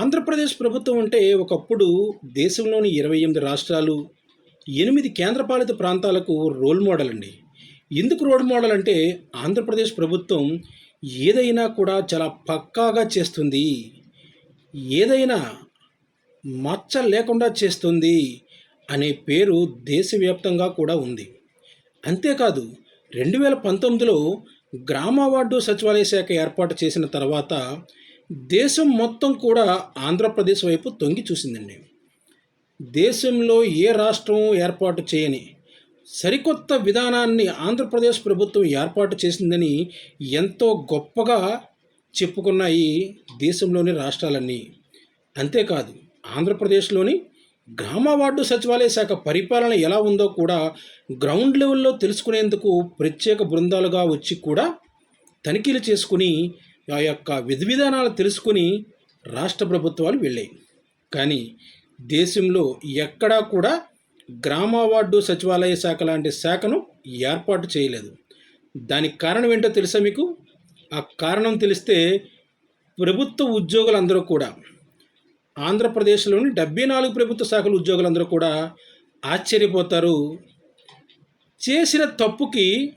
ఆంధ్రప్రదేశ్ ప్రభుత్వం అంటే ఒకప్పుడు దేశంలోని ఇరవై ఎనిమిది రాష్ట్రాలు ఎనిమిది కేంద్రపాలిత ప్రాంతాలకు రోల్ మోడల్ అండి ఎందుకు రోల్ మోడల్ అంటే ఆంధ్రప్రదేశ్ ప్రభుత్వం ఏదైనా కూడా చాలా పక్కాగా చేస్తుంది. ఏదైనా మచ్చ లేకుండా చేస్తుంది అనే పేరు దేశవ్యాప్తంగా కూడా ఉంది. అంతేకాదు రెండు వేల పంతొమ్మిదిలో గ్రామ వార్డు సచివాలయ శాఖ ఏర్పాటు చేసిన తర్వాత దేశం మొత్తం కూడా ఆంధ్రప్రదేశ్ వైపు తొంగి చూసిందండి. దేశంలో ఏ రాష్ట్రం ఏర్పాటు చేయని సరికొత్త విధానాన్ని ఆంధ్రప్రదేశ్ ప్రభుత్వం ఏర్పాటు చేసిందని ఎంతో గొప్పగా చెప్పుకున్నాయి దేశంలోని రాష్ట్రాలన్నీ. అంతేకాదు ఆంధ్రప్రదేశ్లోని గ్రామ వార్డు సచివాలయ శాఖ పరిపాలన ఎలా ఉందో కూడా గ్రౌండ్ లెవెల్లో తెలుసుకునేందుకు ప్రత్యేక బృందాలుగా వచ్చి కూడా తనిఖీలు చేసుకుని ఆ యొక్క విధి విధానాలు తెలుసుకుని రాష్ట్ర ప్రభుత్వాలు వెళ్ళాయి. కానీ దేశంలో ఎక్కడా కూడా గ్రామ వార్డు సచివాలయ శాఖ లాంటి శాఖను ఏర్పాటు చేయలేదు. దానికి కారణం ఏంటో తెలుసా మీకు? ఆ కారణం తెలిస్తే ప్రభుత్వ ఉద్యోగులందరూ కూడా ఆంధ్రప్రదేశ్లోని డెబ్బై నాలుగు ప్రభుత్వ శాఖల ఉద్యోగులందరూ కూడా ఆశ్చర్యపోతారు. చేసిన తప్పుకి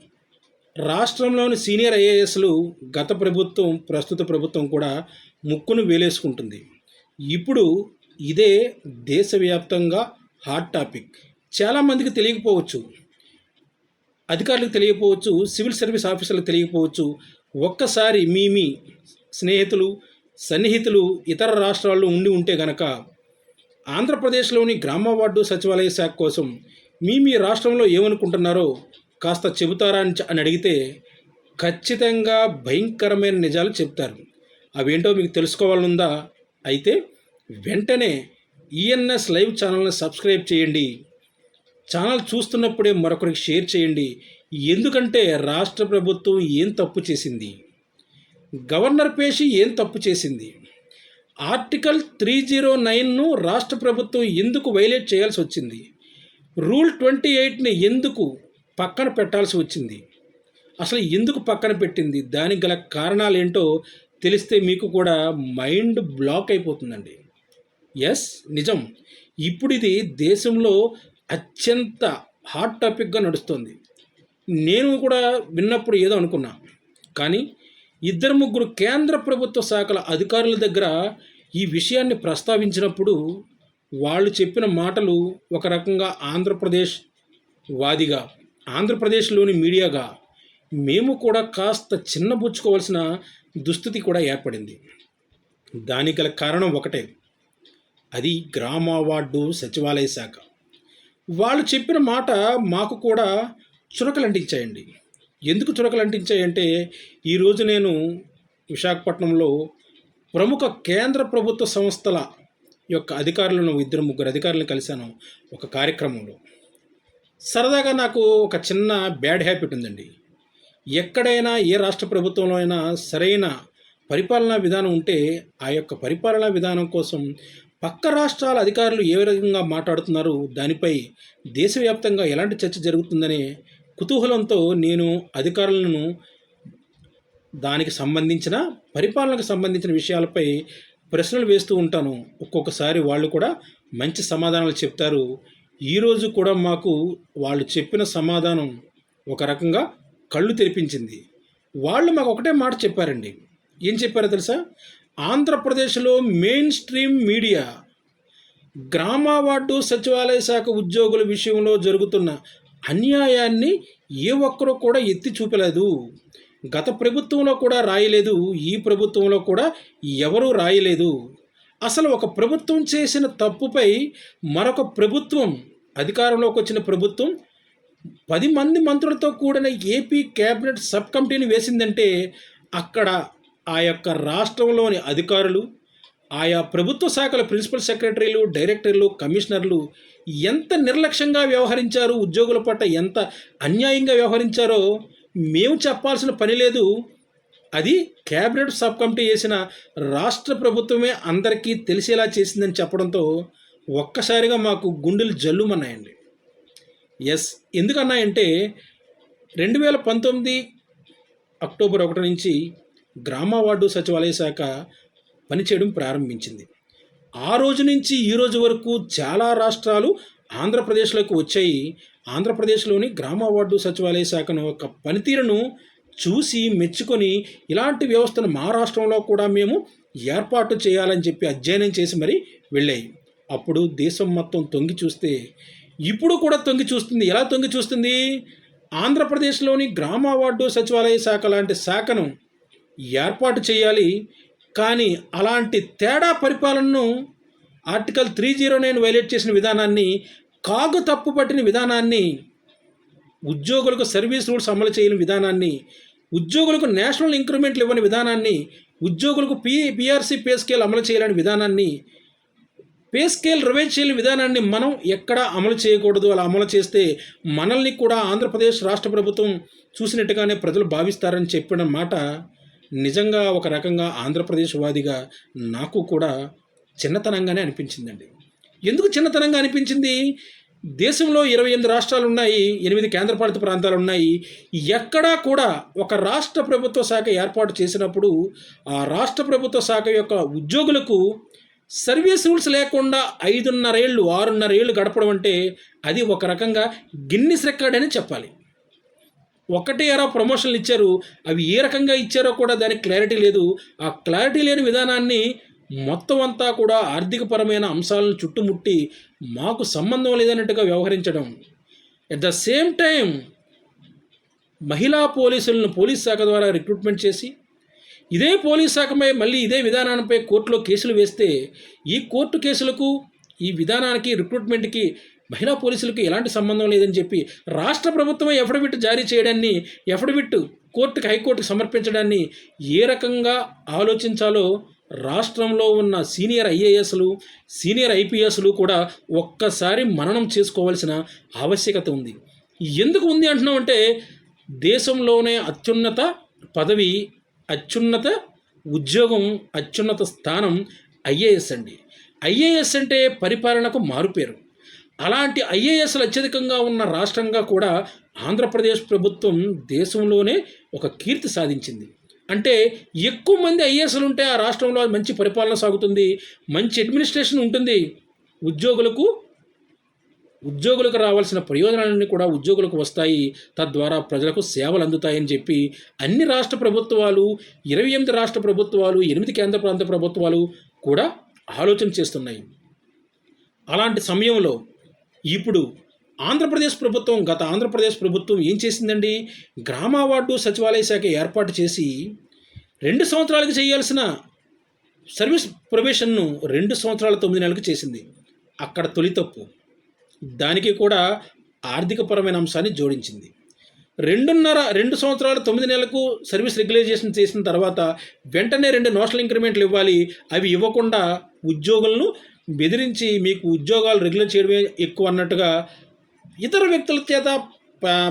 రాష్ట్రంలోని సీనియర్ ఐఏఎస్లు గత ప్రభుత్వం ప్రస్తుత ప్రభుత్వం కూడా ముక్కును వేలేసుకుంటుంది. ఇప్పుడు ఇదే దేశవ్యాప్తంగా హాట్ టాపిక్. చాలామందికి తెలియకపోవచ్చు. అధికారులకు తెలియకపోవచ్చు సివిల్ సర్వీస్ ఆఫీసర్లకు తెలియకపోవచ్చు. ఒక్కసారి మీ మీ స్నేహితులు సన్నిహితులు ఇతర రాష్ట్రాల్లో ఉండి ఉంటే గనక ఆంధ్రప్రదేశ్లోని గ్రామ వార్డు సచివాలయ శాఖ కోసం మీ మీ రాష్ట్రంలో ఏమనుకుంటున్నారో కాస్త చెబుతారా అని అని అడిగితే ఖచ్చితంగా భయంకరమైన నిజాలు చెప్తారు అవేంటో మీకు తెలుసుకోవాలనుందా? అయితే వెంటనే ఈఎన్ఎస్ లైవ్ ఛానల్ని సబ్స్క్రైబ్ చేయండి. ఛానల్ చూస్తున్నప్పుడే మరొకరికి షేర్ చేయండి. ఎందుకంటే రాష్ట్ర ప్రభుత్వం ఏం తప్పు చేసింది? గవర్నర్ పేషి ఏం తప్పు చేసింది? ఆర్టికల్ త్రీ జీరో నైన్ను రాష్ట్ర ప్రభుత్వం ఎందుకు వైలేట్ చేయాల్సి వచ్చింది? రూల్ ట్వంటీ ఎయిట్ని ఎందుకు పక్కన పెట్టాల్సి వచ్చింది. అసలు ఎందుకు పక్కన పెట్టింది? దానికి గల కారణాలు ఏంటో తెలిస్తే మీకు కూడా మైండ్ బ్లాక్ అయిపోతుందండి. ఎస్ నిజం. ఇప్పుడు ఇది దేశంలో అత్యంత హాట్ టాపిక్గా నడుస్తుంది. నేను కూడా విన్నప్పుడు ఏదో అనుకున్నా. కానీ ఇద్దరు ముగ్గురు కేంద్ర ప్రభుత్వ శాఖల అధికారుల దగ్గర ఈ విషయాన్ని ప్రస్తావించినప్పుడు వాళ్ళు చెప్పిన మాటలు ఒక రకంగా ఆంధ్రప్రదేశ్ వాదిగా ఆంధ్రప్రదేశ్లోని మీడియాగా మేము కూడా కాస్త చిన్నబుచ్చుకోవాల్సిన దుస్థితి కూడా ఏర్పడింది. దానికి గల కారణం ఒకటే. అది గ్రామ వార్డు సచివాలయ శాఖ. వాళ్ళు చెప్పిన మాట మాకు కూడా చురకలు అంటించాయండి ఎందుకు చురకలు అంటించాయంటే ఈరోజు నేను విశాఖపట్నంలో ప్రముఖ కేంద్ర ప్రభుత్వ సంస్థల యొక్క అధికారులను ఇద్దరు ముగ్గురు అధికారులను కలిశాను ఒక కార్యక్రమంలో. సరదాగా నాకు ఒక చిన్న బ్యాడ్ హ్యాబిట్ ఉందండి. ఎక్కడైనా ఏ రాష్ట్ర ప్రభుత్వంలో అయినా సరైన పరిపాలనా విధానం ఉంటే ఆ యొక్క పరిపాలనా విధానం కోసం పక్క రాష్ట్రాల అధికారులు ఏ విధంగా మాట్లాడుతున్నారు దానిపై దేశవ్యాప్తంగా ఎలాంటి చర్చ జరుగుతుందనే కుతూహలంతో నేను అధికారులను దానికి సంబంధించిన పరిపాలనకు సంబంధించిన విషయాలపై ప్రశ్నలు వేస్తూ ఉంటాను. ఒక్కొక్కసారి వాళ్ళు కూడా మంచి సమాధానాలు చెప్తారు. ఈరోజు కూడా మాకు వాళ్ళు చెప్పిన సమాధానం ఒక రకంగా కళ్ళు తెరిపించింది. వాళ్ళు మాకు ఒకటే మాట చెప్పారండి. ఏం చెప్పారో తెలుసా? ఆంధ్రప్రదేశ్లో మెయిన్ స్ట్రీమ్ మీడియా గ్రామ వార్డు సచివాలయ శాఖ ఉద్యోగుల విషయంలో జరుగుతున్న అన్యాయాన్ని ఏ ఒక్కరూ కూడా ఎత్తి చూపలేదు. గత ప్రభుత్వంలో కూడా రాయలేదు. ఈ ప్రభుత్వంలో కూడా ఎవరూ రాయలేదు. అసలు ఒక ప్రభుత్వం చేసిన తప్పుపై మరొక ప్రభుత్వం అధికారంలోకి వచ్చిన ప్రభుత్వం పది మంది మంత్రులతో కూడిన ఏపీ కేబినెట్ సబ్ కమిటీని వేసిందంటే అక్కడ ఆ యొక్క రాష్ట్రంలోని అధికారులు ఆయా ప్రభుత్వ శాఖల ప్రిన్సిపల్ సెక్రటరీలు డైరెక్టర్లు కమిషనర్లు ఎంత నిర్లక్ష్యంగా వ్యవహరించారు ఉద్యోగుల పట్ల ఎంత అన్యాయంగా వ్యవహరించారో మేము చెప్పాల్సిన పని లేదు. అది కేబినెట్ సబ్ కమిటీ చేసిన రాష్ట్ర ప్రభుత్వమే అందరికీ తెలిసేలా చేసిందని చెప్పడంతో ఒక్కసారిగా మాకు గుండెలు జల్లుమన్నాయండి. ఎస్ ఎందుకన్నాయంటే రెండు వేల పంతొమ్మిది అక్టోబర్ ఒకటి నుంచి గ్రామ వార్డు సచివాలయ శాఖ పనిచేయడం ప్రారంభించింది. ఆ రోజు నుంచి ఈ రోజు వరకు చాలా రాష్ట్రాలు ఆంధ్రప్రదేశ్లోకి వచ్చాయి. ఆంధ్రప్రదేశ్లోని గ్రామ వార్డు సచివాలయ శాఖను యొక్క పనితీరును చూసి మెచ్చుకొని ఇలాంటి వ్యవస్థను మా రాష్ట్రంలో కూడా మేము ఏర్పాటు చేయాలని చెప్పి అధ్యయనం చేసి మరి వెళ్ళాయి. అప్పుడు దేశం మొత్తం తొంగి చూస్తే ఇప్పుడు కూడా తొంగి చూస్తుంది. ఎలా తొంగి చూస్తుంది? ఆంధ్రప్రదేశ్లోని గ్రామ వార్డు సచివాలయ శాఖ లాంటి శాఖను ఏర్పాటు చేయాలి. కానీ అలాంటి తేడా పరిపాలనను article three zero nine violate చేసిన విధానాన్ని కాగు తప్పు పట్టిన విధానాన్ని ఉద్యోగులకు సర్వీస్ రూల్స్ అమలు చేయని విధానాన్ని ఉద్యోగులకు నేషనల్ ఇంక్రిమెంట్లు ఇవ్వని విధానాన్ని ఉద్యోగులకు పి పిఆర్సీ పే స్కేల్ అమలు చేయాలని విధానాన్ని పే స్కేల్ రివైజ్ విధానాన్ని మనం ఎక్కడా అమలు చేయకూడదు. అలా అమలు చేస్తే మనల్ని కూడా ఆంధ్రప్రదేశ్ రాష్ట్ర ప్రభుత్వం చూసినట్టుగానే ప్రజలు భావిస్తారని చెప్పిన మాట నిజంగా ఒక రకంగా ఆంధ్రప్రదేశ్ వాదిగా నాకు కూడా చిన్నతనంగానే అనిపించిందండి. ఎందుకు చిన్నతనంగా అనిపించింది? దేశంలో ఇరవై ఎనిమిది రాష్ట్రాలు ఉన్నాయి ఎనిమిది కేంద్రపాలిత ప్రాంతాలు ఉన్నాయి ఎక్కడా కూడా ఒక రాష్ట్ర ప్రభుత్వ శాఖ ఏర్పాటు చేసినప్పుడు ఆ రాష్ట్ర ప్రభుత్వ శాఖ యొక్క ఉద్యోగులకు సర్వీస్ రూల్స్ లేకుండా ఐదున్నరేళ్ళు ఆరున్నరేళ్ళు గడపడం అంటే అది ఒక రకంగా గిన్నిస్ రికార్డ్ అని చెప్పాలి. ఒకటే ఎరా ప్రమోషన్లు ఇచ్చారు అవి ఏ రకంగా ఇచ్చారో కూడా దానికి క్లారిటీ లేదు. ఆ క్లారిటీ లేని విధానాన్ని మొత్తం అంతా కూడా ఆర్థికపరమైన అంశాలను చుట్టుముట్టి మాకు సంబంధం లేదన్నట్టుగా వ్యవహరించడం. ఎట్ ద సేమ్ టైం మహిళా పోలీసులను పోలీస్ శాఖ ద్వారా రిక్రూట్మెంట్ చేసి ఇదే పోలీస్ శాఖపై మళ్ళీ ఇదే విధానాలపై కోర్టులో కేసులు వేస్తే ఈ కోర్టు కేసులకు ఈ విధానానికి రిక్రూట్మెంట్కి మహిళా పోలీసులకు ఎలాంటి సంబంధం లేదని చెప్పి రాష్ట్ర ప్రభుత్వం ఎఫిడవిట్ జారీ చేయడాన్ని ఎఫిడవిట్ కోర్టుకి హైకోర్టుకు సమర్పించడాన్ని ఏ రకంగా ఆలోచించాలో రాష్ట్రంలో ఉన్న సీనియర్ ఐఏఎస్లు సీనియర్ ఐపీఎస్లు కూడా ఒక్కసారి మననం చేసుకోవాల్సిన ఆవశ్యకత ఉంది. ఎందుకు ఉంది అంటున్నామంటే దేశంలోనే అత్యున్నత పదవి అత్యున్నత ఉద్యోగం అత్యున్నత స్థానం ఐఏఎస్ అండి. ఐఏఎస్ అంటే పరిపాలనకు మారుపేరు. అలాంటి ఐఏఎస్లు అత్యధికంగా ఉన్న రాష్ట్రంగా కూడా ఆంధ్రప్రదేశ్ ప్రభుత్వం దేశంలోనే ఒక కీర్తి సాధించింది. అంటే ఎక్కువ మంది ఐఏఎస్లు ఉంటే ఆ రాష్ట్రంలో మంచి పరిపాలన సాగుతుంది మంచి అడ్మినిస్ట్రేషన్ ఉంటుంది. ఉద్యోగులకు ఉద్యోగులకు రావాల్సిన ప్రయోజనాలన్నీ కూడా ఉద్యోగులకు వస్తాయి. తద్వారా ప్రజలకు సేవలు అందుతాయని చెప్పి అన్ని రాష్ట్ర ప్రభుత్వాలు ఇరవై ఎనిమిది రాష్ట్ర ప్రభుత్వాలు ఎనిమిది కేంద్ర ప్రాంత ప్రభుత్వాలు కూడా ఆలోచన చేస్తున్నాయి. అలాంటి సమయంలో ఇప్పుడు ఆంధ్రప్రదేశ్ ప్రభుత్వం గత ఆంధ్రప్రదేశ్ ప్రభుత్వం ఏం చేసిందండి? గ్రామ వార్డు సచివాలయ శాఖ ఏర్పాటు చేసి రెండు సంవత్సరాలకు చేయాల్సిన సర్వీస్ ప్రొబేషన్ను రెండు సంవత్సరాల తొమ్మిది నెలలకు చేసింది. అక్కడ తొలి తప్పు. దానికి కూడా ఆర్థికపరమైన అంశాన్ని జోడించింది. రెండున్నర రెండు సంవత్సరాలు తొమ్మిది నెలలకు సర్వీస్ రెగ్యులైజేషన్ చేసిన తర్వాత వెంటనే రెండు నోషనల్ ఇంక్రిమెంట్లు ఇవ్వాలి. అవి ఇవ్వకుండా ఉద్యోగులను బెదిరించి మీకు ఉద్యోగాలు రెగ్యులర్ చేయడమే ఎక్కువ అన్నట్టుగా ఇతర వ్యక్తుల చేత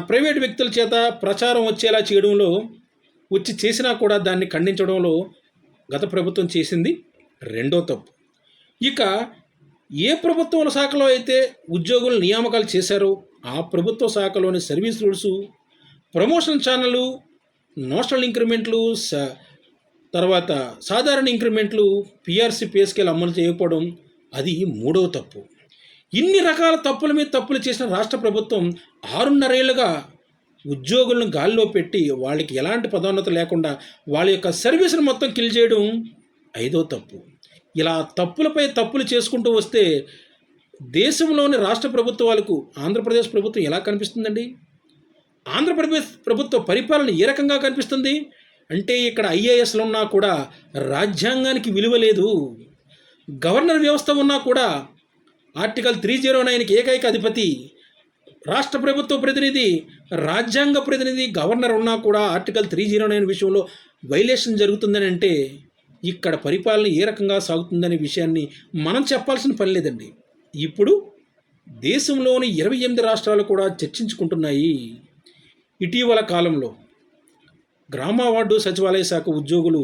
ప్రైవేట్ వ్యక్తుల చేత ప్రచారం వచ్చేలా చేయడంలో వచ్చి చేసినా కూడా దాన్ని ఖండించడంలో గత ప్రభుత్వం చేసింది రెండో తప్పు. ఇక ఏ ప్రభుత్వం శాఖలో అయితే ఉద్యోగులు నియామకాలు చేశారో ఆ ప్రభుత్వ శాఖలోని సర్వీస్ రూల్స్ ప్రమోషన్ ఛానళ్ళు నోషనల్ ఇంక్రిమెంట్లు స తర్వాత సాధారణ ఇంక్రిమెంట్లు పిఆర్సీ పే స్కేల్ అమలు చేయకపోవడం అది మూడవ తప్పు. ఇన్ని రకాల తప్పుల మీద తప్పులు చేసిన రాష్ట్ర ప్రభుత్వం ఆరున్నరేళ్ళుగా ఉద్యోగులను గాల్లో పెట్టి వాళ్ళకి ఎలాంటి పదోన్నత లేకుండా వాళ్ళ యొక్క సర్వీస్ను మొత్తం కిల్ చేయడం ఐదో తప్పు. ఇలా తప్పులపై తప్పులు చేసుకుంటూ వస్తే దేశంలోని రాష్ట్ర ప్రభుత్వాలకు ఆంధ్రప్రదేశ్ ప్రభుత్వం ఎలా కనిపిస్తుందండి? ఆంధ్రప్రదేశ్ ప్రభుత్వ పరిపాలన ఏ రకంగా కనిపిస్తుంది? అంటే ఇక్కడ ఐఏఎస్లు ఉన్నా కూడా రాజ్యాంగానికి విలువ లేదు. గవర్నర్ వ్యవస్థ ఉన్నా కూడా ఆర్టికల్ త్రీ జీరో నైన్కి ఏకైక అధిపతి రాష్ట్ర ప్రభుత్వ ప్రతినిధి రాజ్యాంగ ప్రతినిధి గవర్నర్ ఉన్నా కూడా ఆర్టికల్ త్రీ జీరో నైన్ విషయంలో వైలేషన్ జరుగుతుందని అంటే ఇక్కడ పరిపాలన ఏ రకంగా సాగుతుందనే విషయాన్ని మనం చెప్పాల్సిన పని లేదండి. ఇప్పుడు దేశంలోని ఇరవై ఎనిమిది రాష్ట్రాలు కూడా చర్చించుకుంటున్నాయి. ఇటీవల కాలంలో గ్రామ వార్డు సచివాలయ శాఖ ఉద్యోగులు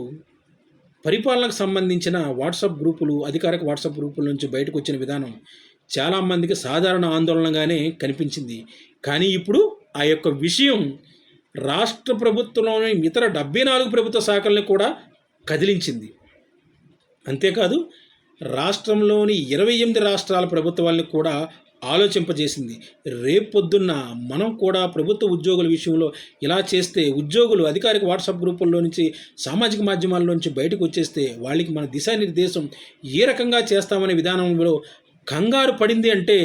పరిపాలనకు సంబంధించిన వాట్సాప్ గ్రూపులు అధికారిక వాట్సాప్ గ్రూపుల నుంచి బయటకు వచ్చిన విధానం చాలామందికి సాధారణ ఆందోళనగానే కనిపించింది. కానీ ఇప్పుడు ఆ యొక్క విషయం రాష్ట్ర ప్రభుత్వంలోని ఇతర డెబ్బై నాలుగు ప్రభుత్వ శాఖల్ని కూడా కదిలించింది. అంతేకాదు రాష్ట్రంలోని ఇరవై ఎనిమిది రాష్ట్రాల ప్రభుత్వాలను కూడా ఆలోచింపజేసింది. రేపొద్దున్న మనం కూడా ప్రభుత్వ ఉద్యోగుల విషయంలో ఇలా చేస్తే ఉద్యోగులు అధికారిక వాట్సాప్ గ్రూపుల్లో నుంచి సామాజిక మాధ్యమాల నుంచి బయటకు వచ్చేస్తే వాళ్ళకి మన దిశానిర్దేశం ఏ రకంగా చేస్తామనే విధానంలో కంగారు పడింది అంటే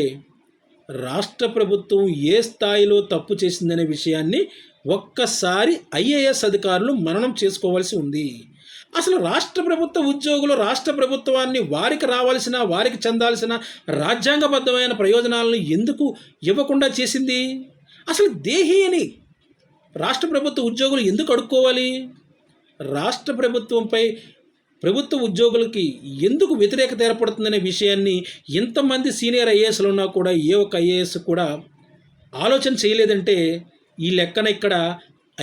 రాష్ట్ర ప్రభుత్వం ఏ స్థాయిలో తప్పు చేసిందనే విషయాన్ని ఒక్కసారి ఐఏఎస్ అధికారులు మననం చేసుకోవాల్సి ఉంది. అసలు రాష్ట్ర ప్రభుత్వ ఉద్యోగులు రాష్ట్ర ప్రభుత్వాన్ని వారికి రావాల్సిన వారికి చెందాల్సిన రాజ్యాంగబద్ధమైన ప్రయోజనాలను ఎందుకు ఇవ్వకుండా చేసింది? అసలు దేహి అని రాష్ట్ర ప్రభుత్వ ఉద్యోగులు ఎందుకు అడుక్కోవాలి? రాష్ట్ర ప్రభుత్వంపై ప్రభుత్వ ఉద్యోగులకి ఎందుకు వ్యతిరేకత ఏర్పడుతుందనే విషయాన్ని ఎంతమంది సీనియర్ ఐఏఎస్లు ఉన్నా కూడా ఏ ఒక్క ఐఏఎస్ కూడా ఆలోచన చేయలేదంటే ఈ లెక్కన ఇక్కడ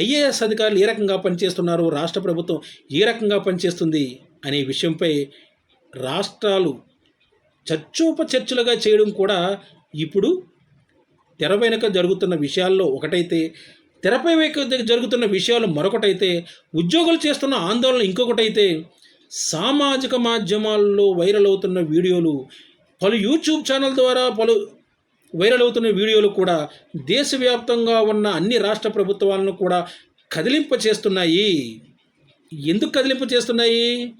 ఐఏఎస్ అధికారులు ఏ రకంగా పనిచేస్తున్నారు? రాష్ట్ర ప్రభుత్వం ఏ రకంగా పనిచేస్తుంది? అనే విషయంపై రాష్ట్రాలు చర్చోపచర్చలుగా చేయడం కూడా ఇప్పుడు తెర వెనుక జరుగుతున్న విషయాల్లో ఒకటైతే తెరపై వెనుక జరుగుతున్న విషయాలు మరొకటైతే ఉద్యోగులు చేస్తున్న ఆందోళన ఇంకొకటైతే సామాజిక మాధ్యమాల్లో వైరల్ అవుతున్న వీడియోలు పలు యూట్యూబ్ ఛానల్ ద్వారా పలు వైరల్ అవుతున్న వీడియోలు కూడా దేశవ్యాప్తంగా ఉన్న అన్ని రాష్ట్ర ప్రభుత్వాలను కూడా కదిలింప చేస్తున్నాయి. ఎందుకు కదిలింపు చేస్తున్నాయి?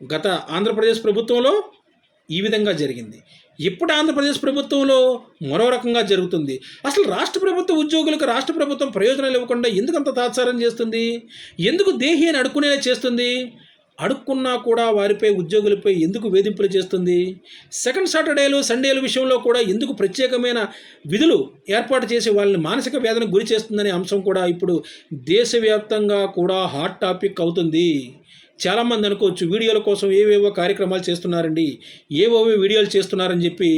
గత ఆంధ్రప్రదేశ్ ప్రభుత్వంలో ఈ విధంగా జరిగింది. ఇప్పుడు ఆంధ్రప్రదేశ్ ప్రభుత్వంలో మరో రకంగా జరుగుతుంది. అసలు రాష్ట్ర ప్రభుత్వ ఉద్యోగులకు రాష్ట్ర ప్రభుత్వం ప్రయోజనాలు ఇవ్వకుండా ఎందుకు అంత తాత్సారం చేస్తుంది? ఎందుకు దేహి అని అడుకునేలా చేస్తుంది? అడుక్కున్నా కూడా వారిపై ఉద్యోగులపై ఎందుకు వేధింపులు చేస్తుంది? సెకండ్ సాటర్డేలు సండేల విషయంలో కూడా ఎందుకు ప్రత్యేకమైన విధులు ఏర్పాటు చేసి వాళ్ళని మానసిక వేదనకు గురి చేస్తుందనే అంశం కూడా ఇప్పుడు దేశవ్యాప్తంగా కూడా హాట్ టాపిక్ అవుతుంది. చాలామంది అనుకోవచ్చు వీడియోల కోసం ఏవేవో కార్యక్రమాలు చేస్తున్నారండి ఏవేవో వీడియోలు చేస్తున్నారని చెప్పి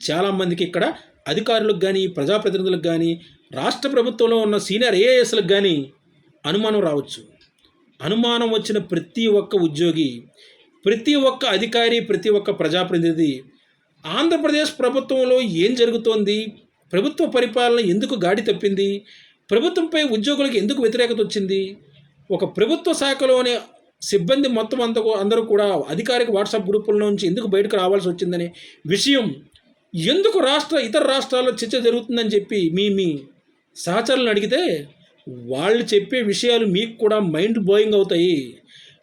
చాలామందికి ఇక్కడ అధికారులకు కానీ ప్రజాప్రతినిధులకు కానీ రాష్ట్ర ప్రభుత్వంలో ఉన్న సీనియర్ ఏఎస్లకు కానీ అనుమానం రావచ్చు. అనుమానం వచ్చిన ప్రతి ఒక్క ఉద్యోగి ప్రతి ఒక్క అధికారి ప్రతి ఒక్క ప్రజాప్రతినిధి ఆంధ్రప్రదేశ్ ప్రభుత్వంలో ఏం జరుగుతోంది? ప్రభుత్వ పరిపాలన ఎందుకు గాడి తప్పింది? ప్రభుత్వంపై ఉద్యోగులకు ఎందుకు వ్యతిరేకత వచ్చింది? ఒక ప్రభుత్వ శాఖలోని సిబ్బంది మొత్తం అంత అందరూ కూడా అధికారిక వాట్సాప్ గ్రూపుల నుంచి ఎందుకు బయటకు రావాల్సి వచ్చిందనే విషయం ఎందుకు రాష్ట్ర ఇతర రాష్ట్రాల్లో చర్చ జరుగుతుందని చెప్పి మీ మీ సహచరులను అడిగితే వాళ్ళు చెప్పే విషయాలు మీకు కూడా మైండ్ బ్లోయింగ్ అవుతాయి.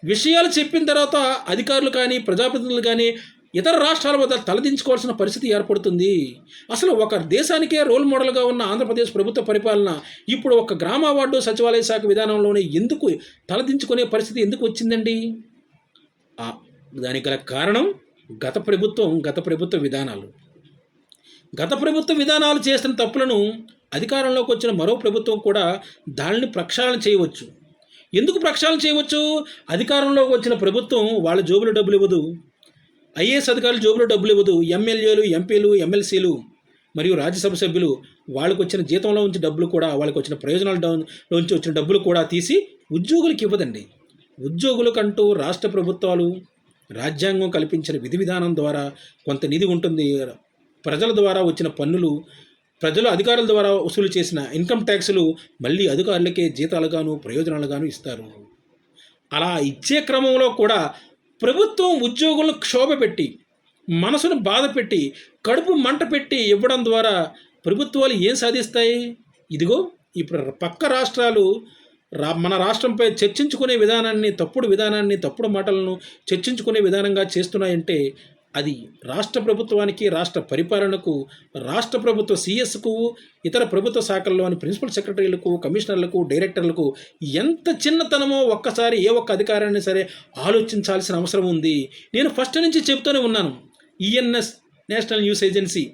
విషయాలు చెప్పిన తర్వాత అధికారులు కానీ ప్రజాప్రతినిధులు కానీ ఇతర రాష్ట్రాల వద్ద తలదించుకోవాల్సిన పరిస్థితి ఏర్పడుతుంది. అసలు ఒక దేశానికే రోల్ మోడల్గా ఉన్న ఆంధ్రప్రదేశ్ ప్రభుత్వ పరిపాలన ఇప్పుడు ఒక గ్రామ వార్డు సచివాలయ శాఖ విధానంలోనే ఎందుకు తలదించుకునే పరిస్థితి ఎందుకు వచ్చిందండి? దానికి గల కారణం గత ప్రభుత్వం గత ప్రభుత్వ విధానాలు. గత ప్రభుత్వ విధానాలు చేసిన తప్పులను అధికారంలోకి వచ్చిన మరో ప్రభుత్వం కూడా దానిని ప్రక్షాళన చేయవచ్చు. ఎందుకు ప్రక్షాళన చేయవచ్చు? అధికారంలోకి వచ్చిన ప్రభుత్వం వాళ్ళ జోబులు డబ్బులు ఇవ్వదు. ఐఏఎస్ అధికారులు జోబులు డబ్బులు ఇవ్వదు. ఎమ్మెల్యేలు ఎంపీలు ఎమ్మెల్సీలు మరియు రాజ్యసభ సభ్యులు వాళ్ళకు వచ్చిన జీతంలో ఉంచి డబ్బులు కూడా వాళ్ళకి వచ్చిన ప్రయోజనాల డౌన్- నుంచి వచ్చిన డబ్బులు కూడా తీసి ఉద్యోగులకు ఇవ్వదండి. ఉద్యోగులకంటూ రాష్ట్ర ప్రభుత్వాలు రాజ్యాంగం కల్పించిన విధి విధానం ద్వారా కొంత నిధి ఉంటుంది. ప్రజల ద్వారా వచ్చిన పన్నులు ప్రజలు అధికారుల ద్వారా వసూలు చేసిన ఇన్కమ్ ట్యాక్సులు మళ్ళీ అధికారులకే జీతాలుగాను ప్రయోజనాలుగాను ఇస్తారు. అలా ఇచ్చే క్రమంలో కూడా ప్రభుత్వం ఉద్యోగులను క్షోభ పెట్టి మనసును బాధ పెట్టి కడుపు మంట పెట్టి ఇవ్వడం ద్వారా ప్రభుత్వాలు ఏం సాధిస్తాయి? ఇదిగో ఇప్పుడు పక్క రాష్ట్రాలు రా మన రాష్ట్రంపై చర్చించుకునే విధానాన్ని తప్పుడు విధానాన్ని తప్పుడు మాటలను చర్చించుకునే విధానంగా చేస్తున్నాయంటే అది రాష్ట్ర ప్రభుత్వానికి రాష్ట్ర పరిపాలనకు రాష్ట్ర ప్రభుత్వ సిఎస్కు ఇతర ప్రభుత్వ శాఖల్లోని ప్రిన్సిపల్ సెక్రటరీలకు కమిషనర్లకు డైరెక్టర్లకు ఎంత చిన్నతనమో ఒక్కసారి ఏ ఒక్క అధికారాన్ని సరే ఆలోచించాల్సిన అవసరం ఉంది. నేను ఫస్ట్ నుంచి చెప్తూనే ఉన్నాను. ENS national news agency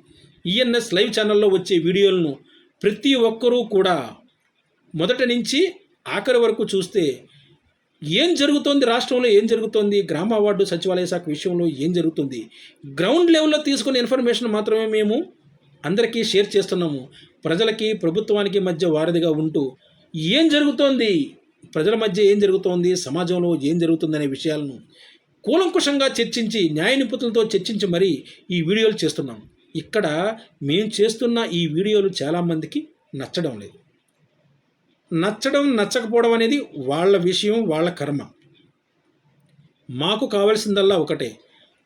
ENS live ఛానల్లో వచ్చే వీడియోలను ప్రతి ఒక్కరూ కూడా మొదటి నుంచి ఆఖరి వరకు చూస్తే ఏం జరుగుతోంది రాష్ట్రంలో? ఏం జరుగుతోంది? గ్రామ వార్డు సచివాలయ శాఖ విషయంలో ఏం జరుగుతుంది? గ్రౌండ్ లెవెల్లో తీసుకున్న ఇన్ఫర్మేషన్ మాత్రమే మేము అందరికీ షేర్ చేస్తున్నాము. ప్రజలకి ప్రభుత్వానికి మధ్య వారధిగా ఉంటూ ఏం జరుగుతోంది? ప్రజల మధ్య ఏం జరుగుతోంది? సమాజంలో ఏం జరుగుతుందనే విషయాలను కూలంకుషంగా చర్చించి న్యాయ నిపుణులతో చర్చించి మరీ ఈ వీడియోలు చేస్తున్నాం. ఇక్కడ మేము చేస్తున్న ఈ వీడియోలు చాలామందికి నచ్చడం లేదు. నచ్చడం నచ్చకపోవడం అనేది వాళ్ళ విషయం వాళ్ళ కర్మ. మాకు కావాల్సిందల్లా ఒకటే.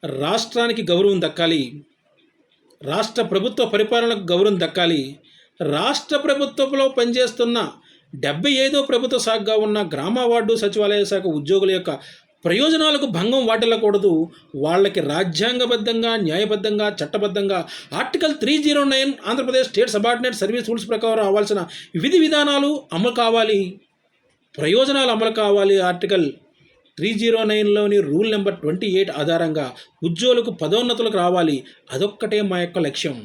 రాష్ట్రానికి గౌరవం దక్కాలి. రాష్ట్ర ప్రభుత్వ పరిపాలనకు గౌరవం దక్కాలి. రాష్ట్ర ప్రభుత్వంలో పనిచేస్తున్న డెబ్బై ఐదో ప్రభుత్వ శాఖగా ఉన్న గ్రామ వార్డు సచివాలయ శాఖ ఉద్యోగుల యొక్క ప్రయోజనాలకు భంగం వాటిల్లకూడదు. వాళ్ళకి రాజ్యాంగబద్ధంగా న్యాయబద్ధంగా చట్టబద్ధంగా article three zero nine Andhra Pradesh state subordinate service rules ప్రకారం రావాల్సిన విధి విధానాలు అమలు కావాలి. ప్రయోజనాలు అమలు కావాలి. ఆర్టికల్ త్రీ జీరో నైన్లోని రూల్ నెంబర్ ట్వంటీ ఎయిట్ ఆధారంగా ఉద్యోగులకు పదోన్నతులకు రావాలి. అదొక్కటే మా యొక్క లక్ష్యం.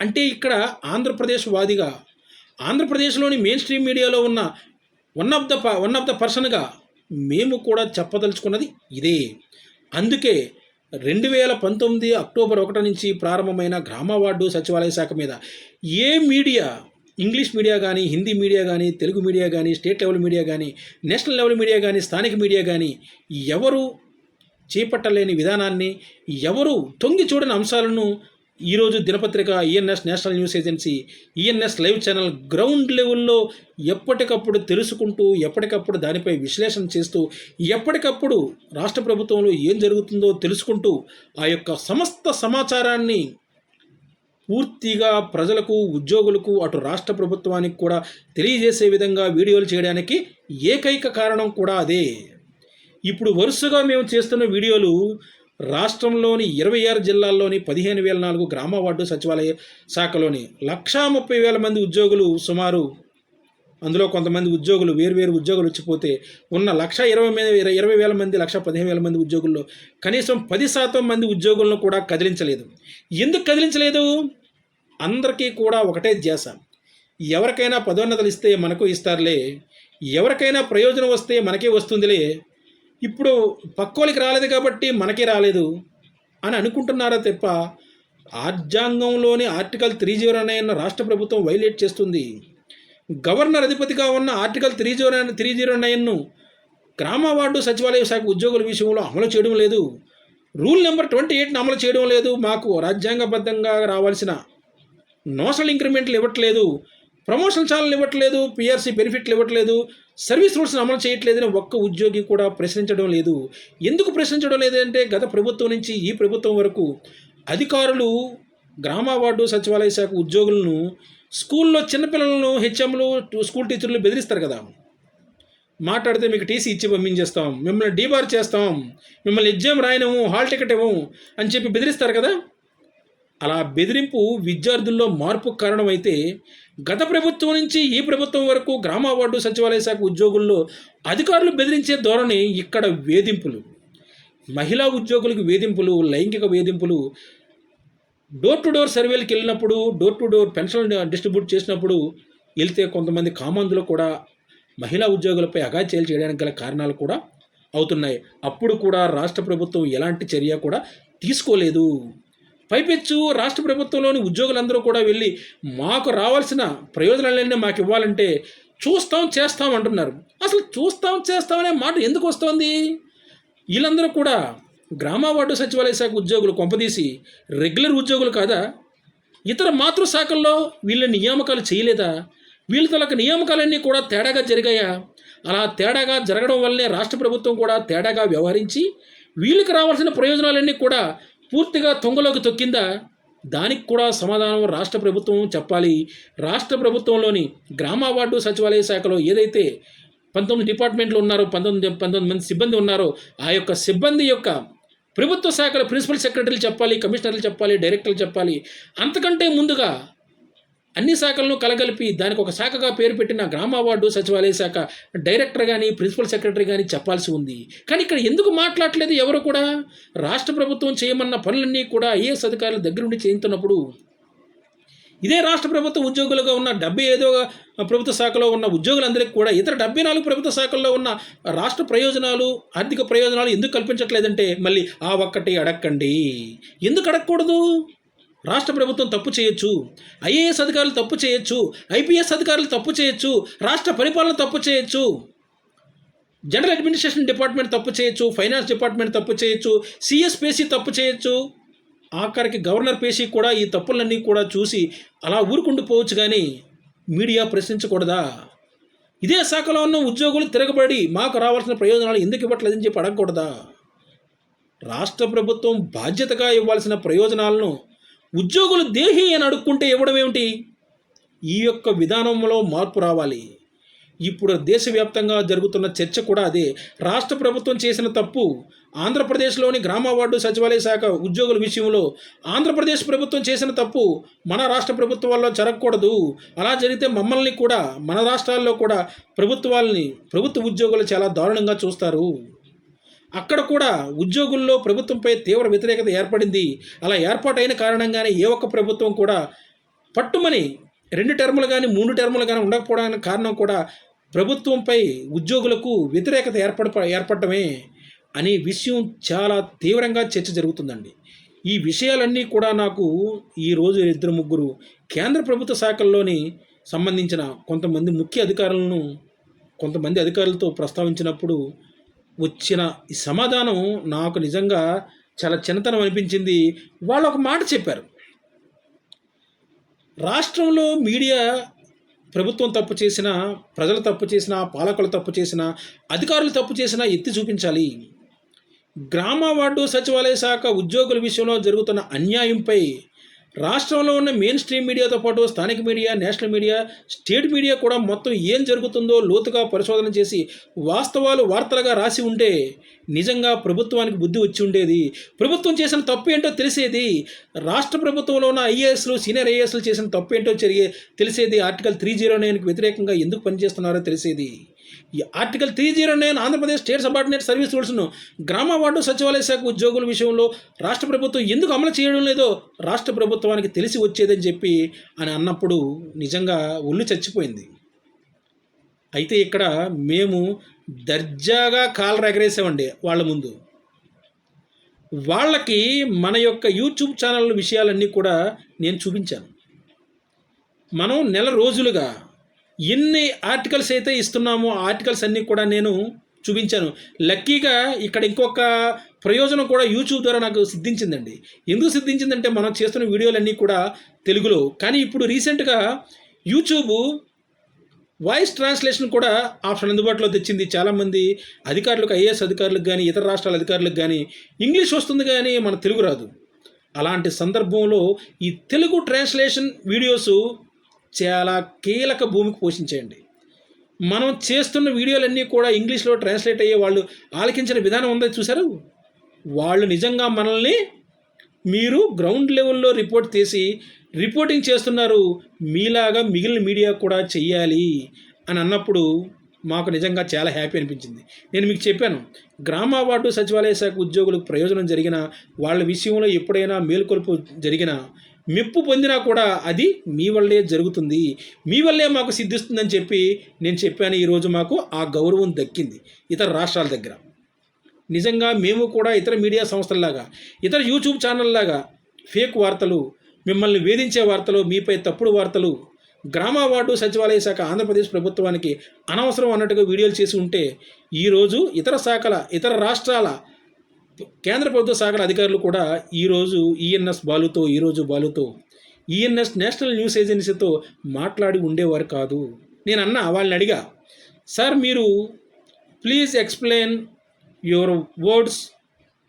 అంటే ఇక్కడ ఆంధ్రప్రదేశ్ వాదిగా ఆంధ్రప్రదేశ్లోని మెయిన్ స్ట్రీమ్ మీడియాలో ఉన్న one of the one of the పర్సన్గా మేము కూడా చెప్పదలుచుకున్నది ఇదే. అందుకే రెండు వేల పంతొమ్మిది అక్టోబర్ ఒకటి నుంచి ప్రారంభమైన గ్రామ వార్డు సచివాలయ శాఖ మీద ఏ మీడియా ఇంగ్లీష్ మీడియా కానీ హిందీ మీడియా కానీ తెలుగు మీడియా కానీ స్టేట్ లెవెల్ మీడియా కానీ నేషనల్ లెవెల్ మీడియా కానీ స్థానిక మీడియా కానీ ఎవరు చేపట్టలేని విధానాన్ని ఎవరు తొంగి చూడని అంశాలను ఈరోజు దినపత్రిక ENS national news agency ENS live channel ground లెవెల్లో ఎప్పటికప్పుడు తెలుసుకుంటూ ఎప్పటికప్పుడు దానిపై విశ్లేషణ చేస్తూ ఎప్పటికప్పుడు రాష్ట్ర ప్రభుత్వంలో ఏం జరుగుతుందో తెలుసుకుంటూ ఆ యొక్క సమస్త సమాచారాన్ని పూర్తిగా ప్రజలకు ఉద్యోగులకు అటు రాష్ట్ర ప్రభుత్వానికి కూడా తెలియజేసే విధంగా వీడియోలు చేయడానికి ఏకైక కారణం కూడా అదే. ఇప్పుడు వరుసగా మేము చేస్తున్న వీడియోలు రాష్ట్రంలోని ఇరవై ఆరు జిల్లాల్లోని పదిహేను వేల నాలుగు గ్రామ వార్డు సచివాలయ శాఖలోని లక్షా ముప్పై వేల మంది ఉద్యోగులు సుమారు అందులో కొంతమంది ఉద్యోగులు వేరువేరు ఉద్యోగులు వచ్చిపోతే ఉన్న లక్ష ఇరవై మీద ఇరవై వేల మంది లక్ష పదిహేను వేల మంది ఉద్యోగుల్లో కనీసం పది శాతం మంది ఉద్యోగులను కూడా కదిలించలేదు. ఎందుకు కదిలించలేదు? అందరికీ కూడా ఒకటే ధ్యాస. ఎవరికైనా పదోన్నతలు ఇస్తే మనకు ఇస్తారులే. ఎవరికైనా ప్రయోజనం వస్తే మనకే వస్తుందిలే. ఇప్పుడు పక్కోలికి రాలేదు కాబట్టి మనకే రాలేదు అని అనుకుంటున్నారా తప్ప రాజ్యాంగంలోని ఆర్టికల్ త్రీ జీరో నైన్ రాష్ట్ర ప్రభుత్వం వైలేట్ చేస్తుంది. గవర్నర్ అధిపతిగా ఉన్న article three zero nine three zero నైన్ను గ్రామ వార్డు సచివాలయ శాఖ ఉద్యోగుల విషయంలో అమలు చేయడం లేదు. రూల్ నెంబర్ ట్వంటీ ఎయిట్ని అమలు చేయడం లేదు. మాకు రాజ్యాంగబద్ధంగా రావాల్సిన నోషనల్ ఇంక్రిమెంట్లు ఇవ్వట్లేదు. ప్రమోషన్ ఛానల్ ఇవ్వట్లేదు పిఆర్సీ బెనిఫిట్లు ఇవ్వట్లేదు సర్వీస్ రూల్స్ని అమలు చేయట్లేదని ఒక్క ఉద్యోగి కూడా ప్రశ్నించడం లేదు. ఎందుకు ప్రశ్నించడం లేదంటే గత ప్రభుత్వం నుంచి ఈ ప్రభుత్వం వరకు అధికారులు గ్రామ వార్డు సచివాలయ శాఖ ఉద్యోగులను స్కూల్లో చిన్నపిల్లలను హెచ్ఎంలు స్కూల్ టీచర్లు బెదిరిస్తారు కదా. మాట్లాడితే మీకు టీసీ ఇచ్చి పంపించేస్తాం మిమ్మల్ని డీబార్ చేస్తాం మిమ్మల్ని ఎగ్జామ్ రాయనము హాల్ టికెట్ ఇవ్వము అని చెప్పి బెదిరిస్తారు కదా. అలా బెదిరింపు విద్యార్థుల్లో మార్పు కారణమైతే గత ప్రభుత్వం నుంచి ఈ ప్రభుత్వం వరకు గ్రామ వార్డు సచివాలయ శాఖ ఉద్యోగుల్లో అధికారులు బెదిరించే ధోరణి ఇక్కడ వేధింపులు. మహిళా ఉద్యోగులకు వేధింపులు లైంగిక వేధింపులు డోర్ టు డోర్ సర్వేలకు వెళ్ళినప్పుడు door to door pension distribute చేసినప్పుడు వెళ్తే కొంతమంది కామందులు కూడా మహిళా ఉద్యోగులపై అగాత్యాలు చేయడానికి గల కారణాలు కూడా అవుతున్నాయి. అప్పుడు కూడా రాష్ట్ర ప్రభుత్వం ఎలాంటి చర్య కూడా తీసుకోలేదు. పైపెచ్చు రాష్ట్ర ప్రభుత్వంలోని ఉద్యోగులందరూ కూడా వెళ్ళి మాకు రావాల్సిన ప్రయోజనాలన్నీ మాకు ఇవ్వాలంటే చూస్తాం చేస్తాం అంటున్నారు. అసలు చూస్తాం చేస్తాం అనే మాట ఎందుకు వస్తోంది? వీళ్ళందరూ కూడా గ్రామ వార్డు సచివాలయ శాఖ ఉద్యోగులు కొంపదీసి రెగ్యులర్ ఉద్యోగులు కాదా? ఇతర మాతృశాఖల్లో వీళ్ళ నియామకాలు చేయలేదా? వీళ్ళ తలకు నియామకాలన్నీ కూడా తేడాగా జరిగాయా? అలా తేడాగా జరగడం వల్లనే రాష్ట్ర ప్రభుత్వం కూడా తేడాగా వ్యవహరించి వీళ్ళకి రావాల్సిన ప్రయోజనాలన్నీ కూడా పూర్తిగా తొంగలోకి తొక్కిందా? దానికి కూడా సమాధానం రాష్ట్ర ప్రభుత్వం చెప్పాలి. రాష్ట్ర ప్రభుత్వంలోని గ్రామవార్డు సచివాలయ శాఖలో ఏదైతే పంతొమ్మిది డిపార్ట్మెంట్లు ఉన్నారో పంతొమ్మిది పంతొమ్మిది మంది సిబ్బంది ఉన్నారో ఆ యొక్క సిబ్బంది యొక్క ప్రభుత్వ శాఖల ప్రిన్సిపల్ సెక్రటరీలు చెప్పాలి కమిషనర్లు చెప్పాలి డైరెక్టర్లు చెప్పాలి. అంతకంటే ముందుగా అన్ని శాఖలను కలగలిపి దానికి ఒక శాఖగా పేరు పెట్టిన గ్రామ వార్డు సచివాలయ శాఖ డైరెక్టర్ కానీ ప్రిన్సిపల్ సెక్రటరీ కానీ చెప్పాల్సి ఉంది. కానీ ఇక్కడ ఎందుకు మాట్లాడలేదు ఎవరు కూడా? రాష్ట్ర ప్రభుత్వం చేయమన్న పనులన్నీ కూడా ఐఏఎస్ అధికారుల దగ్గర నుండి చేయించున్నప్పుడు ఇదే రాష్ట్ర ప్రభుత్వ ఉద్యోగులుగా ఉన్న డెబ్బై ఐదో ప్రభుత్వ శాఖలో ఉన్న ఉద్యోగులందరికీ కూడా ఇతర డెబ్బై నాలుగు ప్రభుత్వ శాఖల్లో ఉన్న రాష్ట్ర ప్రయోజనాలు ఆర్థిక ప్రయోజనాలు ఎందుకు కల్పించట్లేదంటే మళ్ళీ ఆ ఒక్కటి అడక్కండి. ఎందుకు అడగకూడదు రాష్ట్ర ప్రభుత్వం తప్పు చేయొచ్చు ఐఏఎస్ అధికారులు తప్పు చేయొచ్చు ఐపీఎస్ అధికారులు తప్పు చేయొచ్చు రాష్ట్ర పరిపాలన తప్పు చేయొచ్చు జనరల్ అడ్మినిస్ట్రేషన్ డిపార్ట్మెంట్ తప్పు చేయొచ్చు ఫైనాన్స్ డిపార్ట్మెంట్ తప్పు చేయొచ్చు సిఎస్ పేసీ తప్పు చేయొచ్చు ఆఖరికి గవర్నర్ పేసీ కూడా ఈ తప్పులన్నీ కూడా చూసి అలా ఊరుకుండిపోవచ్చు కానీ మీడియా ప్రశ్నించకూడదా? ఇదే శాఖలో ఉన్న ఉద్యోగులు తిరగబడి మాకు రావాల్సిన ప్రయోజనాలు ఎందుకు ఇవ్వట్లేదని చెప్పి అడగకూడదా? రాష్ట్ర ప్రభుత్వం బాధ్యతగా ఇవ్వాల్సిన ప్రయోజనాలను ఉద్యోగులు దేహి అని అడుక్కుంటే ఇవ్వడం ఏమిటి? ఈ యొక్క విధానంలో మార్పు రావాలి. ఇప్పుడు దేశవ్యాప్తంగా జరుగుతున్న చర్చ కూడా అదే. రాష్ట్ర ప్రభుత్వం చేసిన తప్పు ఆంధ్రప్రదేశ్లోని గ్రామ వార్డు సచివాలయ శాఖ ఉద్యోగుల విషయంలో ఆంధ్రప్రదేశ్ ప్రభుత్వం చేసిన తప్పు మన రాష్ట్ర ప్రభుత్వాల్లో జరగకూడదు. అలా జరిగితే మమ్మల్ని కూడా మన రాష్ట్రాల్లో కూడా ప్రభుత్వాలని ప్రభుత్వ ఉద్యోగులు చాలా దారుణంగా చూస్తారు. అక్కడ కూడా ఉద్యోగుల్లో ప్రభుత్వంపై తీవ్ర వ్యతిరేకత ఏర్పడింది. అలా ఏర్పాటైన కారణంగానే ఏ ఒక్క ప్రభుత్వం కూడా పట్టుమని రెండు టర్ములు కానీ మూడు టర్ములు కానీ ఉండకపోవడానికి కారణం కూడా ప్రభుత్వంపై ఉద్యోగులకు వ్యతిరేకత ఏర్పడ ఏర్పడటమే అనే విషయం చాలా తీవ్రంగా చర్చ జరుగుతుందండి. ఈ విషయాలన్నీ కూడా నాకు ఈరోజు ఇద్దరు ముగ్గురు కేంద్ర ప్రభుత్వ శాఖల్లోని సంబంధించిన కొంతమంది ముఖ్య అధికారులను కొంతమంది అధికారులతో ప్రస్తావించినప్పుడు వచ్చిన ఈ సమాధానం నాకు నిజంగా చాలా చిన్నతనం అనిపించింది. వాళ్ళు ఒక మాట చెప్పారు. రాష్ట్రంలో మీడియా ప్రభుత్వం తప్పు చేసిన ప్రజలు తప్పు చేసిన పాలకులు తప్పు చేసిన అధికారులు తప్పు చేసినా ఎత్తి చూపించాలి. గ్రామ వార్డు సచివాలయ శాఖ ఉద్యోగుల విషయంలో జరుగుతున్న అన్యాయంపై రాష్ట్రంలో ఉన్న మెయిన్ స్ట్రీమ్ మీడియాతో పాటు స్థానిక media national media state media కూడా మొత్తం ఏం జరుగుతుందో లోతుగా పరిశోధన చేసి వాస్తవాలు వార్తలుగా రాసి ఉంటే నిజంగా ప్రభుత్వానికి బుద్ధి వచ్చి ఉండేది. ప్రభుత్వం చేసిన తప్పు ఏంటో తెలిసేది. రాష్ట్ర ప్రభుత్వంలో ఉన్న ఐఏఎస్లు సీనియర్ ఐఏఎస్లు చేసిన తప్పు ఏంటో జరిగే తెలిసేది. ఆర్టికల్ త్రీ జీరో నైన్కి వ్యతిరేకంగా ఎందుకు పనిచేస్తున్నారో తెలిసేది. ఈ article three zero nine Andhra Pradesh state subordinate service రూల్స్ను గ్రామ వార్డు సచివాలయ శాఖ ఉద్యోగుల విషయంలో రాష్ట్ర ప్రభుత్వం ఎందుకు అమలు చేయడం లేదో రాష్ట్ర ప్రభుత్వానికి తెలిసి వచ్చేదని చెప్పి అని అన్నప్పుడు నిజంగా ఒళ్ళు చచ్చిపోయింది. అయితే ఇక్కడ మేము దర్జాగా కాలు రగరేసామండి వాళ్ళ ముందు. వాళ్ళకి మన యొక్క యూట్యూబ్ ఛానల్ విషయాలన్నీ కూడా నేను చూపించాను. మనం నెల రోజులుగా ఎన్ని ఆర్టికల్స్ అయితే ఇస్తున్నామో ఆ ఆర్టికల్స్ అన్నీ కూడా నేను చూపించాను. లక్కీగా ఇక్కడ ఇంకొక ప్రయోజనం కూడా యూట్యూబ్ ద్వారా నాకు సిద్ధించిందండి. ఎందుకు సిద్ధించిందంటే మనం చేస్తున్న వీడియోలన్నీ కూడా తెలుగులో. కానీ ఇప్పుడు రీసెంట్గా యూట్యూబ్ వాయిస్ ట్రాన్స్లేషన్ కూడా ఆప్షన్ అందుబాటులో తెచ్చింది. చాలామంది అధికారులకు ఐఏఎస్ అధికారులకు కానీ ఇతర రాష్ట్రాల అధికారులకు కానీ ఇంగ్లీష్ వస్తుంది కానీ మన తెలుగు రాదు. అలాంటి సందర్భంలో ఈ తెలుగు ట్రాన్స్లేషన్ వీడియోస్ చాలా కీలక భూమికి పోషించేయండి. మనం చేస్తున్న వీడియోలన్నీ కూడా ఇంగ్లీష్లో ట్రాన్స్లేట్ అయ్యే వాళ్ళు ఆలకించిన విధానం ఉందో చూశారు? వాళ్ళు నిజంగా మనల్ని మీరు గ్రౌండ్ లెవెల్లో రిపోర్ట్ చేసి రిపోర్టింగ్ చేస్తున్నారు మీలాగా మిగిలిన మీడియా కూడా చెయ్యాలి అని అన్నప్పుడు మాకు నిజంగా చాలా హ్యాపీ అనిపించింది. నేను మీకు చెప్పాను గ్రామ వార్డు సచివాలయ శాఖ ఉద్యోగులకు ప్రయోజనం జరిగిన వాళ్ళ విషయంలో ఎప్పుడైనా మేలుకొలుపు జరిగినా మెప్పు పొందినా కూడా అది మీ వల్లే జరుగుతుంది. మీ వల్లే మాకు సిద్ధిస్తుందని చెప్పి నేను చెప్పాను ఈరోజు మాకు ఆ గౌరవం దక్కింది ఇతర రాష్ట్రాల దగ్గర. నిజంగా మేము కూడా ఇతర మీడియా సంస్థల్లాగా ఇతర యూట్యూబ్ ఛానల్లాగా ఫేక్ వార్తలు మిమ్మల్ని వేధించే వార్తలు మీపై తప్పుడు వార్తలు గ్రామ వార్డు సచివాలయ శాఖ ఆంధ్రప్రదేశ్ ప్రభుత్వానికి అనవసరం అన్నట్టుగా వీడియోలు చేసి ఉంటే ఈరోజు ఇతర శాఖల ఇతర రాష్ట్రాల కేంద్ర ప్రభుత్వ శాఖల అధికారులు కూడా ఈరోజు ఈఎన్ఎస్ బాలుతో ఈరోజు బాలుతో ఈఎన్ఎస్ నేషనల్ న్యూస్ ఏజెన్సీతో మాట్లాడి ఉండేవారు కాదు. నేను అన్న వాళ్ళని అడిగా సార్ మీరు please explain your words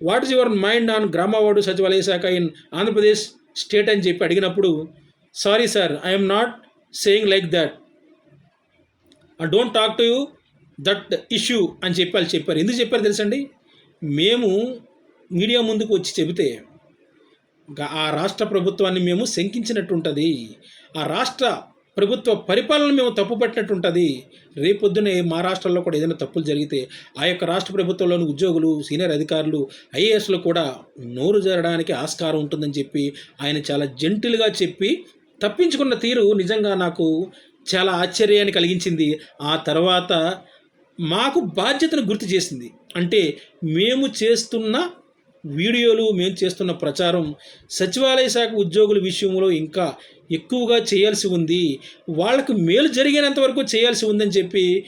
what is your mind on గ్రామ వార్డు సచివాలయ శాఖ ఇన్ ఆంధ్రప్రదేశ్ స్టేట్? అని చెప్పి అడిగినప్పుడు sorry sir I'm not saying like that I don't talk to you that issue అని చెప్పి వాళ్ళు చెప్పారు. ఎందుకు చెప్పారు తెలుసండి? మేము మీడియా ముందుకు వచ్చి చెబితే ఆ రాష్ట్ర ప్రభుత్వాన్ని మేము శంకించినట్టు ఉంటుంది ఆ రాష్ట్ర ప్రభుత్వ పరిపాలన మేము తప్పు ఉంటుంది రేపొద్దునే మా రాష్ట్రంలో కూడా ఏదైనా తప్పులు జరిగితే ఆ యొక్క రాష్ట్ర ప్రభుత్వంలోని ఉద్యోగులు సీనియర్ అధికారులు ఐఏఎస్లు కూడా నోరు జరగడానికి ఆస్కారం ఉంటుందని చెప్పి ఆయన చాలా జెంటిల్గా చెప్పి తప్పించుకున్న తీరు నిజంగా నాకు చాలా ఆశ్చర్యాన్ని కలిగించింది. ఆ తర్వాత మాకు బాధ్యతను గుర్తు చేసింది. అంటే మేము చేస్తున్న వీడియోలు మేము చేస్తున్న ప్రచారం సచివాలయ శాఖ ఉద్యోగుల విషయంలో ఇంకా ఎక్కువగా చేయాల్సి ఉంది. వాళ్ళకు మేలు జరిగినంత వరకు చేయాల్సి ఉందని చెప్పి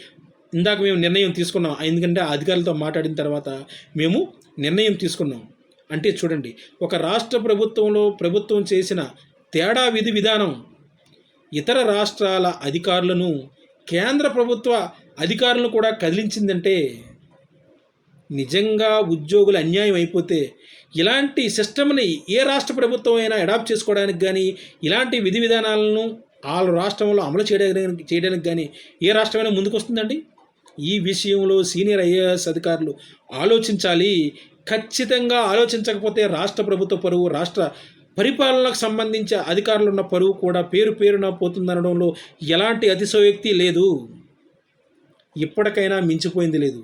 ఇందాక మేము నిర్ణయం తీసుకున్నాం. ఎందుకంటే అధికారులతో మాట్లాడిన తర్వాత మేము నిర్ణయం తీసుకున్నాం. అంటే చూడండి ఒక రాష్ట్ర ప్రభుత్వంలో ప్రభుత్వం చేసిన తేడా విధి విధానం ఇతర రాష్ట్రాల అధికారులను కేంద్ర ప్రభుత్వ అధికారులను కూడా కదిలించిందంటే నిజంగా ఉద్యోగులు అన్యాయం అయిపోతే ఇలాంటి సిస్టమ్ని ఏ రాష్ట్ర ప్రభుత్వం అయినా అడాప్ట్ చేసుకోవడానికి కానీ ఇలాంటి విధి విధానాలను వాళ్ళ రాష్ట్రంలో అమలు చేయడానికి చేయడానికి కానీ ఏ రాష్ట్రమైనా ముందుకొస్తుందండి? ఈ విషయంలో సీనియర్ ఐఏఎస్ అధికారులు ఆలోచించాలి. ఖచ్చితంగా ఆలోచించకపోతే రాష్ట్ర ప్రభుత్వ పరువు రాష్ట్ర పరిపాలనకు సంబంధించి అధికారులు ఉన్న పరువు కూడా పేరు పేరున పోతుందనడంలో ఎలాంటి అతిశయోక్తి లేదు. ఇప్పటికైనా మించిపోయింది లేదు.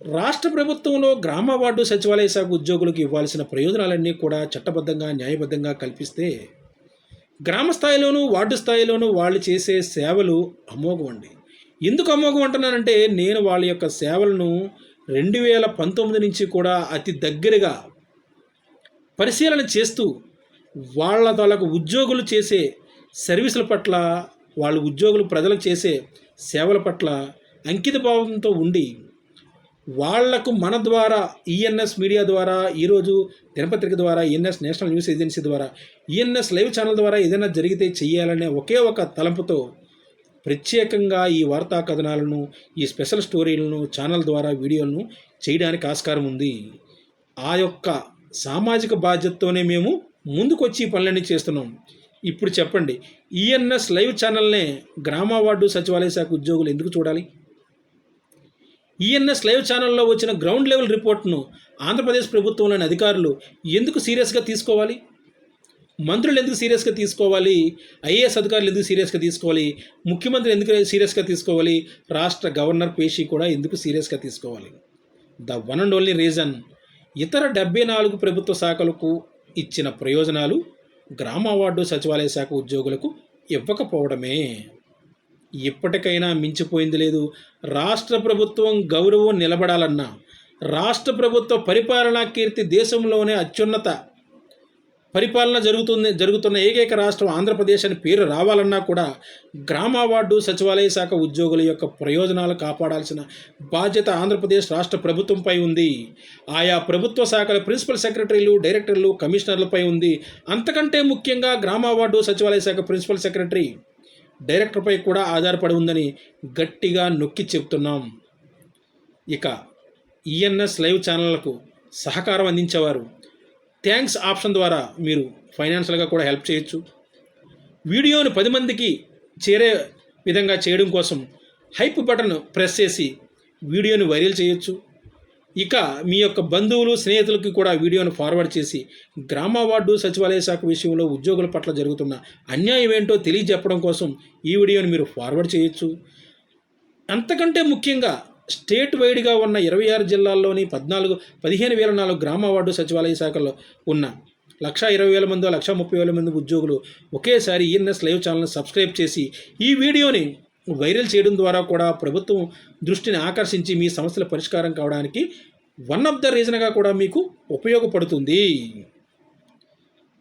రాష్ట్ర ప్రభుత్వంలో గ్రామ వార్డు సచివాలయ శాఖ ఉద్యోగులకు ఇవ్వాల్సిన ప్రయోజనాలన్నీ కూడా చట్టబద్ధంగా న్యాయబద్ధంగా కల్పిస్తే గ్రామ స్థాయిలోనూ వార్డు స్థాయిలోనూ వాళ్ళు చేసే సేవలు అమోఘమండి. ఎందుకు అమోఘం అంటున్నానంటే నేను వాళ్ళ యొక్క సేవలను రెండు వేల పంతొమ్మిది నుంచి కూడా అతి దగ్గరగా పరిశీలన చేస్తూ వాళ్ళ తాలకు ఉద్యోగులు చేసే సర్వీసుల పట్ల వాళ్ళ ఉద్యోగులు ప్రజలకు చేసే సేవల పట్ల అంకితభావంతో ఉండి వాళ్ళకు మన ద్వారా ఈఎన్ఎస్ మీడియా ద్వారా ఈరోజు దినపత్రిక ద్వారా ఈఎన్ఎస్ నేషనల్ న్యూస్ ఏజెన్సీ ద్వారా ఈఎన్ఎస్ లైవ్ ఛానల్ ద్వారా ఏదైనా జరిగితే చేయాలనే ఒకే ఒక తలంపుతో ప్రత్యేకంగా ఈ వార్తా కథనాలను ఈ స్పెషల్ స్టోరీలను ఛానల్ ద్వారా వీడియోలను చేయడానికి ఆస్కారం ఉంది. ఆ యొక్క సామాజిక బాధ్యతతోనే మేము ముందుకొచ్చి ఈ పనులన్నీ చేస్తున్నాం. ఇప్పుడు చెప్పండి ఈఎన్ఎస్ లైవ్ ఛానల్నే గ్రామ వార్డు సచివాలయ శాఖ ఉద్యోగులు ఎందుకు చూడాలి? ఈఎన్ఎస్ లైవ్ ఛానల్లో వచ్చిన గ్రౌండ్ లెవెల్ రిపోర్ట్ను ఆంధ్రప్రదేశ్ ప్రభుత్వంలోని అధికారులు ఎందుకు సీరియస్గా తీసుకోవాలి? మంత్రులు ఎందుకు సీరియస్గా తీసుకోవాలి? ఐఏఎస్ అధికారులు ఎందుకు సీరియస్గా తీసుకోవాలి? ముఖ్యమంత్రి ఎందుకు సీరియస్గా తీసుకోవాలి? రాష్ట్ర గవర్నర్ పేషి కూడా ఎందుకు సీరియస్గా తీసుకోవాలి? The one and only reason ఇతర డెబ్బై నాలుగు ప్రభుత్వ శాఖలకు ఇచ్చిన ప్రయోజనాలు గ్రామ వార్డు సచివాలయ శాఖ ఉద్యోగులకు ఇవ్వకపోవడమే. ఇప్పటికైనా మించిపోయింది లేదు. రాష్ట్ర ప్రభుత్వం గౌరవం నిలబడాలన్నా రాష్ట్ర ప్రభుత్వ పరిపాలనా కీర్తి దేశంలోనే అత్యున్నత. పరిపాలన జరుగుతుంది జరుగుతున్న ఏకైక రాష్ట్రం ఆంధ్రప్రదేశ్ అని పేరు రావాలన్నా కూడా గ్రామ వార్డు సచివాలయ శాఖ ఉద్యోగుల యొక్క ప్రయోజనాలు కాపాడాల్సిన బాధ్యత ఆంధ్రప్రదేశ్ రాష్ట్ర ప్రభుత్వంపై ఉంది. ఆయా ప్రభుత్వ శాఖల ప్రిన్సిపల్ సెక్రటరీలు డైరెక్టర్లు కమిషనర్లపై ఉంది. అంతకంటే ముఖ్యంగా గ్రామ వార్డు సచివాలయ శాఖ ప్రిన్సిపల్ సెక్రటరీ డైరెక్టర్పై కూడా ఆధారపడి ఉందని గట్టిగా నొక్కి చెబుతున్నాం. ఇక ఈఎన్ఎస్ లైవ్ ఛానళ్ళకు సహకారం అందించేవారు థ్యాంక్స్ ఆప్షన్ ద్వారా మీరు ఫైనాన్షియల్గా కూడా హెల్ప్ చేయొచ్చు. వీడియోను పది మందికి చేరే విధంగా చేయడం కోసం హైప్ బటన్ ప్రెస్ చేసి వీడియోను వైరల్ చేయొచ్చు. ఇక మీ యొక్క బంధువులు స్నేహితులకి కూడా వీడియోను ఫార్వర్డ్ చేసి గ్రామ వార్డు సచివాలయ శాఖ విషయంలో ఉద్యోగుల పట్ల జరుగుతున్న అన్యాయం ఏంటో తెలియజెప్పడం కోసం ఈ వీడియోని మీరు ఫార్వర్డ్ చేయొచ్చు. అంతకంటే ముఖ్యంగా స్టేట్ వైడ్గా ఉన్న ఇరవై ఆరు జిల్లాల్లోని పద్నాలుగు పదిహేను వేల నాలుగు గ్రామ వార్డు సచివాలయ శాఖల్లో ఉన్న లక్ష ఇరవై వేల మంది లక్ష ముప్పై వేల మంది ఉద్యోగులు ఒకేసారి ఈఎన్ఎస్ లైవ్ ఛానల్ని సబ్స్క్రైబ్ చేసి ఈ వీడియోని వైరల్ చేయడం ద్వారా కూడా ప్రభుత్వం దృష్టిని ఆకర్షించి మీ సమస్యల పరిష్కారం కావడానికి వన్ ఆఫ్ ద రీజన్గా కూడా మీకు ఉపయోగపడుతుంది.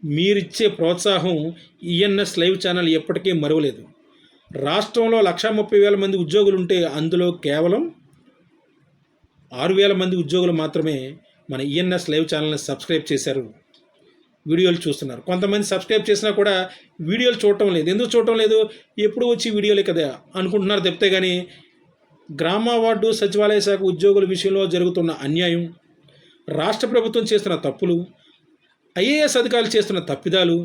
మీరిచ్చే ప్రోత్సాహం ఈఎన్ఎస్ లైవ్ ఛానల్ ఎప్పటికీ మరువలేదు. రాష్ట్రంలో లక్ష ముప్పై వేల మంది ఉద్యోగులు ఉంటే అందులో కేవలం ఆరు వేల మంది ఉద్యోగులు మాత్రమే మన ఈఎన్ఎస్ లైవ్ ఛానల్ని సబ్స్క్రైబ్ చేశారు. వీడియోలు చూస్తున్నారు. కొంతమంది సబ్స్క్రైబ్ చేసినా కూడా వీడియోలు చూడటం లేదు. ఎందుకు చూడటం లేదు? ఎప్పుడు వచ్చి వీడియోలే కదా అనుకుంటున్నారు తప్పితే కానీ గ్రామ వార్డు సచివాలయ శాఖ ఉద్యోగుల విషయంలో జరుగుతున్న అన్యాయం రాష్ట్ర ప్రభుత్వం చేస్తున్న తప్పులు ఐఏఎస్ అధికారులు చేస్తున్న తప్పిదాలు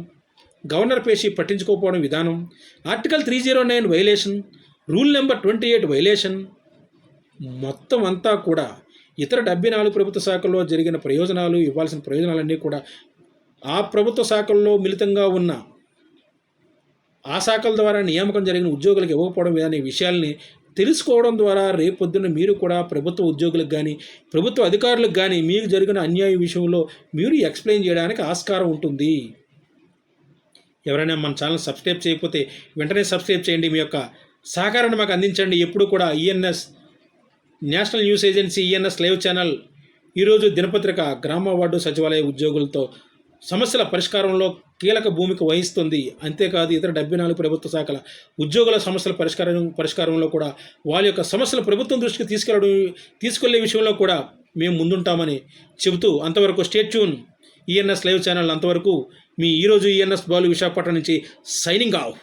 గవర్నర్ పేషి పట్టించుకోకపోవడం విధానం article three zero nine violation rule number twenty eight violation మొత్తం అంతా కూడా ఇతర డెబ్బై నాలుగు ప్రభుత్వ శాఖల్లో జరిగిన ప్రయోజనాలు ఇవ్వాల్సిన ప్రయోజనాలన్నీ కూడా ఆ ప్రభుత్వ శాఖల్లో మిళితంగా ఉన్న ఆ శాఖల ద్వారా నియామకం జరిగిన ఉద్యోగులకు ఇవ్వకపోవడం అనే విషయాల్ని తెలుసుకోవడం ద్వారా రేపొద్దున మీరు కూడా ప్రభుత్వ ఉద్యోగులకు కానీ ప్రభుత్వ అధికారులకు కానీ మీకు జరిగిన అన్యాయ విషయంలో మీరు ఎక్స్ప్లెయిన్ చేయడానికి ఆస్కారం ఉంటుంది. ఎవరైనా మన ఛానల్ సబ్స్క్రైబ్ చేయకపోతే వెంటనే సబ్స్క్రైబ్ చేయండి. మీ యొక్క సహకారాన్ని మాకు అందించండి. ఎప్పుడు కూడా ENS national news agency ENS live channel ఈరోజు దినపత్రిక గ్రామ వార్డు సచివాలయ ఉద్యోగులతో సమస్యల పరిష్కారంలో కీలక భూమిక వహిస్తుంది. అంతేకాదు ఇతర డెబ్బై నాలుగు ప్రభుత్వ శాఖల ఉద్యోగుల సమస్యల పరిష్కారం పరిష్కారంలో కూడా వాళ్ళ యొక్క సమస్యలు ప్రభుత్వం దృష్టికి తీసుకెళ్ళడం తీసుకెళ్ళే విషయంలో కూడా మేము ముందుంటామని చెబుతూ అంతవరకు stay tuned ENS live channel అంతవరకు మీ ఈరోజు ఈఎన్ఎస్ బాలు విశాఖపట్నం నుంచి సైనింగ్ ఆఫ్.